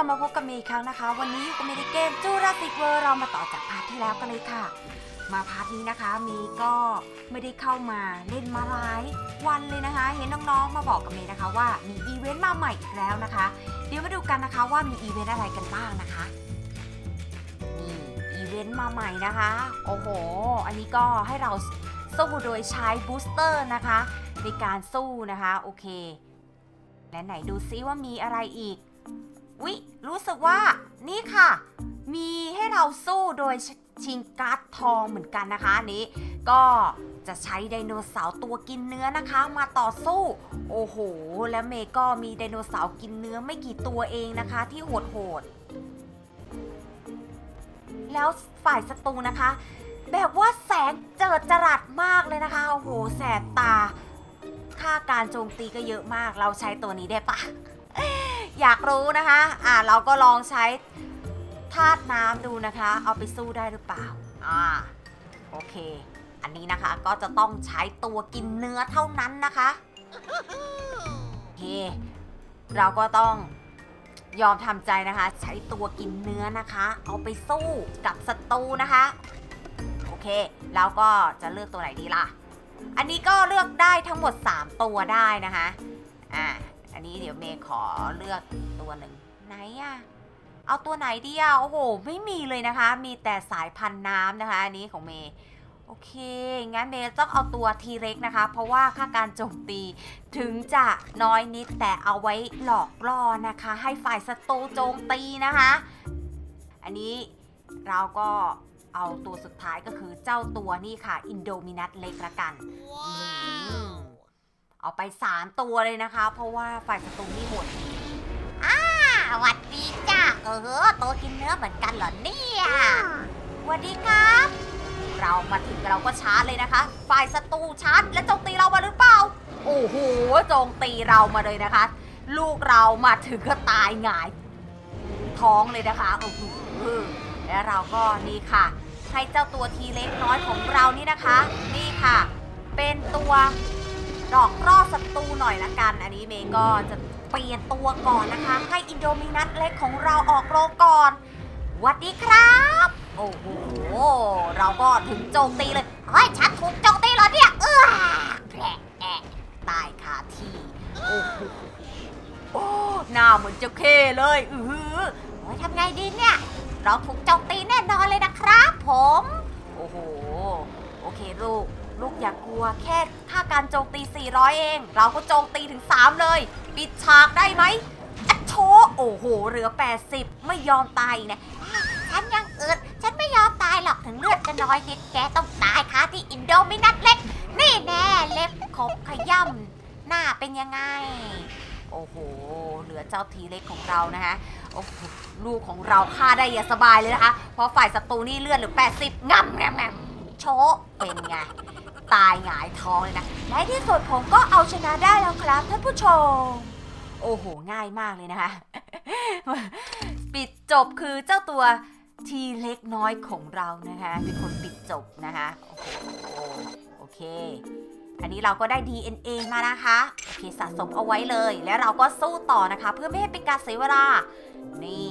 ลับมาพบกับเมย์อีกครั้งนะคะ วันนี้อยู่กับเมย์ในเกมจูราสิกเวอร์เรามาต่อจากพาร์ทที่แล้วกันเลยค่ะ มาพาร์ทนี้นะคะเมย์ก็ไม่ได้เข้ามาเล่นมาหลายวันเลยนะคะ เห็นน้องๆมาบอกกับเมย์นะคะว่ามีอีเวนต์มาใหม่อีกแล้วนะคะ เดี๋ยวมาดูกันนะคะว่ามีอีเวนต์อะไรกันบ้างนะคะนี่อีเวนต์มาใหม่นะคะ โอ้โห อันนี้ก็ให้เราสู้โดยใช้บูสเตอร์นะคะในการสู้นะคะโอเค และไหนดูซิว่ามีอะไรอีก วิรู้สึกว่านี่ค่ะ มีให้เราสู้โดยชิงการ์ดทองเหมือนกันนะคะนี้ ก็จะใช้ไดโนเสาร์ตัวกินเนื้อนะคะ มาต่อสู้ โอ้โห และเมก็มีไดโนเสาร์กินเนื้อไม่กี่ตัวเองนะคะ ที่โหดโหดแล้วฝ่ายศัตรูนะคะ แบบว่าแสงเจิดจรัสมากเลยนะคะ โอ้โห แสบตา ค่าการโจมตีก็เยอะมาก เราใช้ตัวนี้ได้ปะ อยากรู้นะคะ อ่าเราก็ลองใช้ธาตุน้ำดูนะคะ เอาไปสู้ได้หรือเปล่า อ่า โอเค อันนี้นะคะก็จะต้องใช้ตัวกินเนื้อเท่านั้นนะคะโอเค เราก็ต้องยอมทำใจนะคะ ใช้ตัวกินเนื้อนะคะ เอาไปสู้กับศัตรูนะคะ โอเค แล้วก็จะเลือกตัวไหนดีล่ะ อันนี้ก็เลือกได้ทั้งหมด 3 ตัวได้นะคะ อ่า อันนี้เดี๋ยวเมย์ขอเลือกตัวหนึ่งไหนอะเอาตัวไหนดีอะโอ้โห ไม่มีเลยนะคะ มีแต่สายพันธุ์น้ำนะคะ อันนี้ของเมย์โอเค งั้นเมย์ต้องเอาตัวทีเร็กนะคะ เพราะว่าค่าการโจมตีถึงจะน้อยนิดแต่เอาไว้หลอกล่อนะคะ ให้ฝ่ายศัตรูโจมตีนะคะ อันนี้เราก็เอาตัวสุดท้ายก็คือเจ้าตัวนี่ค่ะ อินโดมินัสเล็กละกันอืม เอาไป3ตัวเลยนะคะ เพราะว่าฝ่ายศัตรูนี่โหดอ้าวัสดีจ้าเออตัวกินเนื้อเหมือนกันเหรอเนี่ยสวัสดีครับ เรามาถึงเราก็ชาร์จเลยนะคะ ฝ่ายศัตรูชาร์จและโจมตีเรามาหรือเปล่า โอ้โหโจมตีเรามาเลยนะคะ ลูกเรามาถึงก็ตายหงาย ท้องเลยนะคะโอ้โหแล้วเราก็นี่ค่ะ ให้เจ้าตัวทีเล็กน้อยของเรานี่นะคะ นี่ค่ะ เป็นตัว ดอกล่อศัตรูหน่อยละกัน อันนี้เมย์ก็จะเปลี่ยนตัวก่อนนะคะ ให้อินโดมินัสเล็กของเราออกโรงก่อนหวัสดีครับ โอ้โห เราก็ถึงโจมตีเลยเฮ้ยฉันถูกโจมตีเหรอเนี่ยเออแผลแอะตายคาที่โอ้โหโอ้หน้าเหมือนเจ้าเคเลยอือหือโอ้ยทำไงดีเนี่ย เราถูกโจมตีแน่นอนเลยนะครับผม โอ้โห โอเคลูก ลูกอย่ากลัว แค่ค่าการโจมตี 400 เอง เราก็โจมตีถึง 3 เลย ปิดฉากได้ไหมอัดโชโอ้โห เหลือ 80 ไม่ยอมตายอีกนะฉันยังอึดฉันไม่ยอมตายหรอกถึงเลือดจะน้อยนิดแกต้องตายค่ะที่อินโดมินัสเล็ก นี่แน่เล็บขบขย่ำหน้าเป็นยังไง โอ้โห เหลือเจ้าทีเล็กของเรานะคะโอ้โหลูกของเราฆ่าได้อย่าสบายเลยนะคะ เพราะฝ่ายศัตรูนี่เลือดเหลือ 80ง่ำง่ำง่ำโชะเป็นไง ตายหงายท้องเลยนะในที่สุดผมก็เอาชนะได้แล้วครับท่านผู้ชม โอ้โห ง่ายมากเลยนะคะ ปิดจบคือเจ้าตัวทีเล็กน้อยของเรานะคะเป็นคนปิดจบนะคะโอ้โหโอเค อันนี้เราก็ได้ DNA มานะคะโอเคสะสมเอาไว้เลย แล้วเราก็สู้ต่อนะคะ เพื่อไม่ให้เป็นการเสียเวลานี่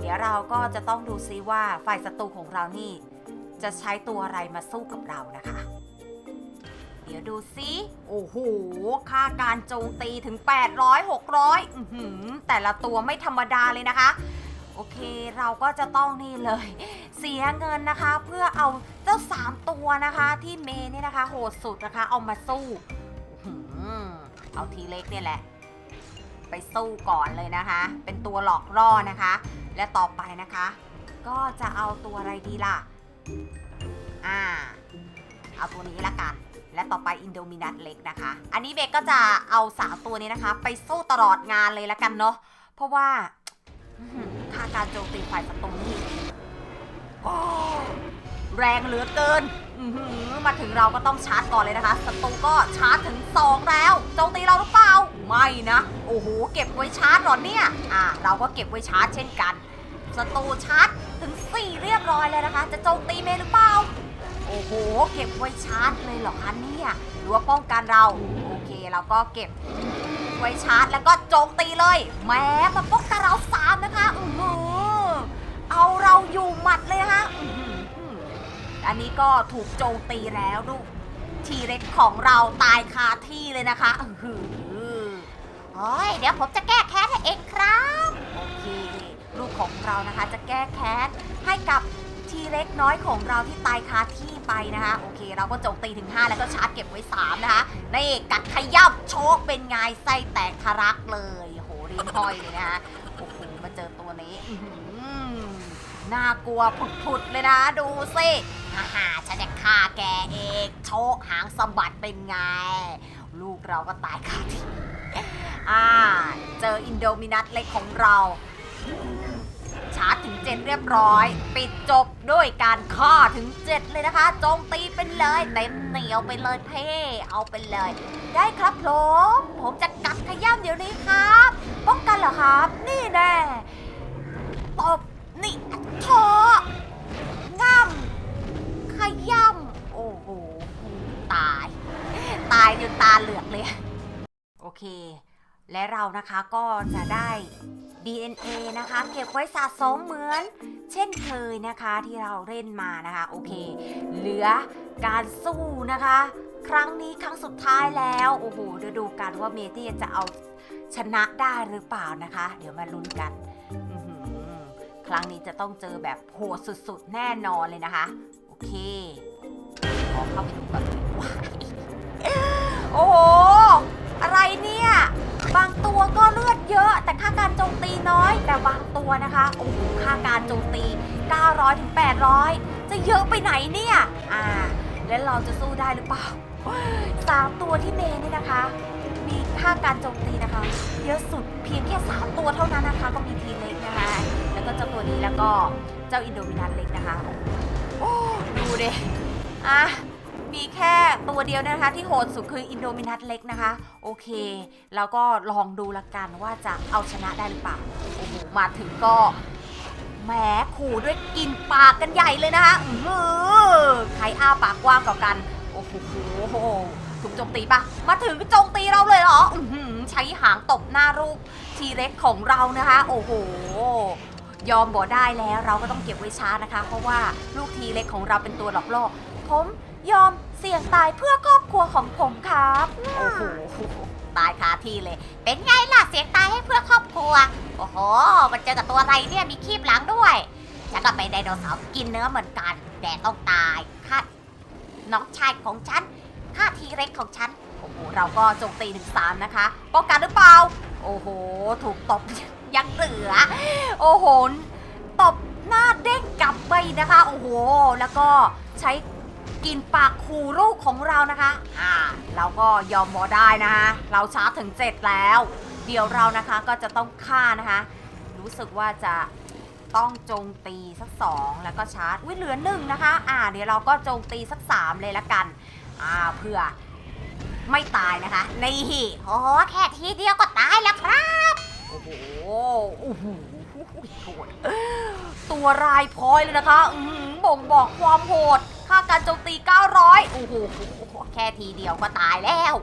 เดี๋ยวเราก็จะต้องดูซิว่าฝ่ายศัตรูของเรานี่ จะใช้ตัวอะไรมาสู้กับเรานะคะ เดี๋ยวดูซิ โอ้โห ค่าการโจมตีถึง 800 600อื้อหือแต่ละตัวไม่ธรรมดาเลยนะคะ โอเค เราก็จะต้องนี่เลย เสียเงินนะคะ เพื่อเอาเจ้า 3 ตัวนะคะที่เมย์เนี่ยนะคะ โหดสุดนะคะ เอามาสู้อื้อหือเอาทีเล็กเนี่ยแหละ ไปสู้ก่อนเลยนะคะ เป็นตัวหลอกล่อนะคะ และต่อไปนะคะ ก็จะเอาตัวอะไรดีล่ะ อ่า เอาตัวนี้ละกัน และต่อไปอินโดมินัสเล็กนะคะ อันนี้เบกก็จะเอาสามตัวนี้นะคะ ไปสู้ตลอดงานเลยละกันเนาะ เพราะว่าค่าการโจมตีฝ่ายศัตรูนี่แรงเหลือเกิน มาถึงเราก็ต้องชาร์จก่อนเลยนะคะศัตรูก็ชาร์จถึง 2 แล้ว โจมตีเราหรือเปล่า ไม่นะ โอ้โห เก็บไว้ชาร์จหรอเนี่ย อ่า เราก็เก็บไว้ชาร์จเช่นกัน ศัตรูชาร์จถึง 4 เรียบร้อยเลยนะคะ จะโจมตีเมย์หรือเปล่า โอ้โห เก็บไว้ชาร์จเลยเหรอคะเนี่ยหรือว่าป้องกันเรา โอเคเราก็เก็บไว้ชาร์จแล้วก็โจมตีเลยแม้มาป้องกันเราสามนะคะอือหือเอาเราอยู่หมัดเลยนะคะอื้อหืออันนี้ก็ถูกโจมตีแล้วดูทีเร็กของเราตายคาที่เลยนะคะอือหือ โอ้ยเดี๋ยวผมจะแก้แค้นให้เองครับ ของเรานะคะ จะแก้แค้นให้กับทีเล็กน้อยของเราที่ตายคาที่ไปนะคะ โอเค เราก็โจมตีถึง 5 แล้วก็ชาร์จเก็บไว้ 3 นะคะนี่กัดขยับโชคเป็นไงไส้แตกทะลักเลยโหรินห้อยเลยนะคะโอ้โหมาเจอตัวนี้น่ากลัวผุดๆเลยนะ ดูสิฮ่าฮ่าฉันจะฆ่าแกเองโชคหางสะบัดเป็นไง ลูกเราก็ตายคาที่อ่า เจออินโดมินัสเล็กของเราาร์จถึง7เรียบร้อย ปิดจบด้วยการฆ่าถึง7เลยนะคะโจมตีไปเลยเต็มเหนียวไปเลยเท่เอาไปเลย ได้ครับผมผมจะกัดขย้ำเดี๋ยวนี้ครับป้องกันเหรอครับ นี่แน่ตบนี่ทอง่ำขย้ำโอ้โหตาย ตายจนตาเหลือกเลย โอเค และเรานะคะก็จะได้ DNA นะคะ เก็บไว้สะสมเหมือน เช่นเคยนะคะที่เราเล่นมานะคะ โอเค เหลือการสู้นะคะ ครั้งนี้ครั้งสุดท้ายแล้ว โอ้โหเดี๋ยวดูกันว่าเมเทียจะเอาชนะได้หรือเปล่านะคะ เดี๋ยวมาลุ้นกัน ครั้งนี้จะต้องเจอแบบโหดสุดๆ แน่นอนเลยนะคะ โอเค จมตีน้อย แต่บางตัวนะคะโอ้โหค่าการโจมตี 900ถึง800 จะเยอะไปไหนเนี่ยอ่าแล้วเราจะสู้ได้หรือเปล่าสามตัวที่เมย์นี่นะคะ มีค่าการโจมตีนะคะ เยอะสุดเพียงแค่ 3 ตัวเท่านั้นนะคะ ก็มีทีเล็กนะคะแล้วก็เจ้าตัวนี้แล้วก็เจ้าอินโดมินันเล็กนะคะ โอ้ดูดิอะ มีแค่ตัวเดียวนะคะ ที่โหดสุดคืออินโดมินัสเล็กนะคะ โอเค แล้วก็ลองดูละกันว่าจะเอาชนะได้หรือเปล่าโอ้โหมาถึงก็แหมขู่ด้วยกินปากกันใหญ่เลยนะคะอืออใครอ้าปากกว้างกว่ากัน โอ้โหถูกโจมตีปะมาถึงโจมตีเราเลยเหรออือใช้หางตบหน้าลูกทีเล็กของเรานะคะ โอ้โห ยอมบ่ได้แล้วเราก็ต้องเก็บไว้ช้านะคะ เพราะว่าลูกทีเล็กของเราเป็นตัวหลอกล่อผม ยอมเสี่ยงตายเพื่อครอบครัวของผมครับ โอ้โหตายคาที่เลย เป็นไงล่ะเสี่ยงตายให้เพื่อครอบครัว โอ้โห มันเจอกับตัวอะไรเนี่ยมีคีบหลังด้วยฉันก็เป็นไดโนเสาร์กินเนื้อเหมือนกันแต่ต้องตายค่าน้องชายของฉันค่าทีเร็กของฉัน โอ้โห เราก็โจมตีถึงสามนะคะ ป้องกันหรือเปล่า โอ้โห ถูกตบยังเหลือ โอ้โห ตบหน้าเด้งกลับไปนะคะ โอ้โห แล้วก็ใช้ กินปากคูลูกของเรานะคะ อ่า เราก็ยอมบอได้นะคะ เราชาร์จถึง7แล้ว เดี๋ยวเรานะคะก็จะต้องฆ่านะคะ รู้สึกว่าจะต้องโจมตีสัก2แล้วก็ชาร์จวิเหลือหนึ่งนะคะ อ่า เดี๋ยวเราก็โจมตีสัก3เลยละกัน อ่า เพื่อไม่ตายนะคะนี่โอ้แค่ทีเดียวก็ตายแล้วครับ โอ้โหโอ้โหตัวรายพลอยเลยนะคะบ่งบอกความโหด ค่าการโจมตี 900 โอ้โห แค่ทีเดียวก็ตายแล้ว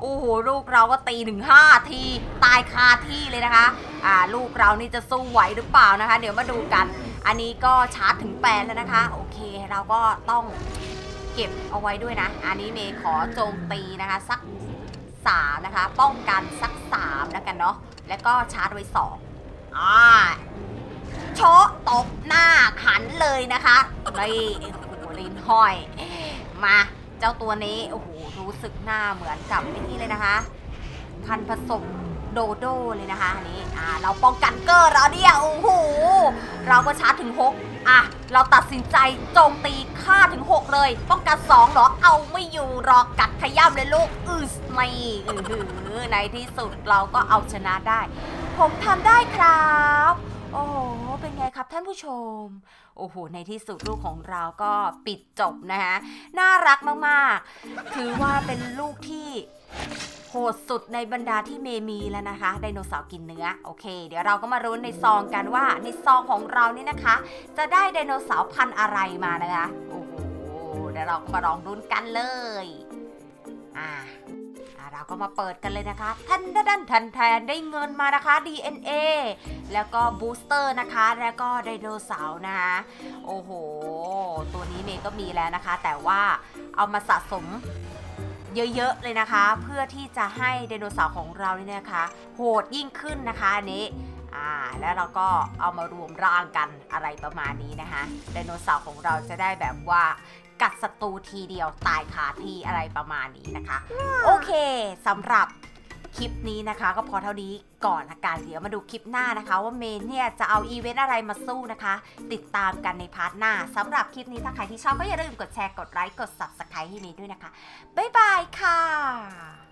โอ้โห ลูกเราก็ตีหนึ่งห้าที ตายคาที่เลยนะคะ อ่า ลูกเรานี่จะสู้ไหวหรือเปล่านะคะ เดี๋ยวมาดูกัน อันนี้ก็ชาร์จถึงแปดแล้วนะคะ โอเค เราก็ต้องเก็บเอาไว้ด้วยนะ อันนี้เมย์ขอโจมตีนะคะ สักสามนะคะ ป้องกันสักสามแล้วกันเนาะ แล้วก็ชาร์จไว้สองอ่าโชะตบหน้าขันเลยนะคะนี่อ้โห ลิ้นห้อย มาเจ้าตัวนี้โอ้โหรู้สึกหน้าเหมือนกับไอ้นี่เลยนะคะ พันผสมโดโดเลยนะคะอันนี้อ่าเราป้องกันเกอร์เราเนี่ยโอ้โหเราก็ชาร์จถึง 6 อะ เราตัดสินใจโจมตีฆ่าถึง 6 เลย ป้องกัน2เหรอ เอาไม่อยู่หรอกกัดขย้ำเลยลูก อืสไม่อือในที่สุดเราก็เอาชนะได้ ผมทำได้ครับ โอ้โห เป็นไงครับท่านผู้ชม โอ้โห ในที่สุดลูกของเราก็ปิดจบนะคะน่ารักมากๆ ถือว่าเป็นลูกที่โหดสุดในบรรดาที่เมมีแล้วนะคะไดโนเสาร์กินเนื้อโอเค เดี๋ยวเราก็มารุ้นในซองกันว่าในซองของเรานี่นะคะ จะได้ไดโนเสาร์พันธุ์อะไรมานะคะ โอ้โห เดี๋ยวเราก็มาลองรุ้นกันเลย อ่า เราก็มาเปิดกันเลยนะคะทันดันทันแทนได้เงินมานะคะ DNA แล้วก็บูสเตอร์นะคะ แล้วก็ไดโนเสาร์นะคะโอ้โห ตัวนี้เมย์ก็มีแล้วนะคะ แต่ว่าเอามาสะสมเยอะๆเลยนะคะ เพื่อที่จะให้ไดโนเสาร์ของเราเนี่ยนะคะ โหดยิ่งขึ้นนะคะอันนี้อ่าแล้วเราก็เอามารวมร่างกันอะไรประมาณนี้นะคะไดโนเสาร์ของเราจะได้แบบว่า กัดศัตรูทีเดียวตายคาที่อะไรประมาณนี้นะคะ โอเคสำหรับคลิปนี้นะคะ ก็พอเท่านี้ก่อนละกันเดี๋ยวมาดูคลิปหน้านะคะ ว่าเมนเนี่ยจะเอาอีเวนต์อะไรมาสู้นะคะ ติดตามกันในพาร์ทหน้าสำหรับคลิปนี้ถ้าใครที่ชอบก็อย่าลืมกดแชร์กดไลค์กด subscribe ให้เมย์ด้วยนะคะ บ๊ายบายค่ะ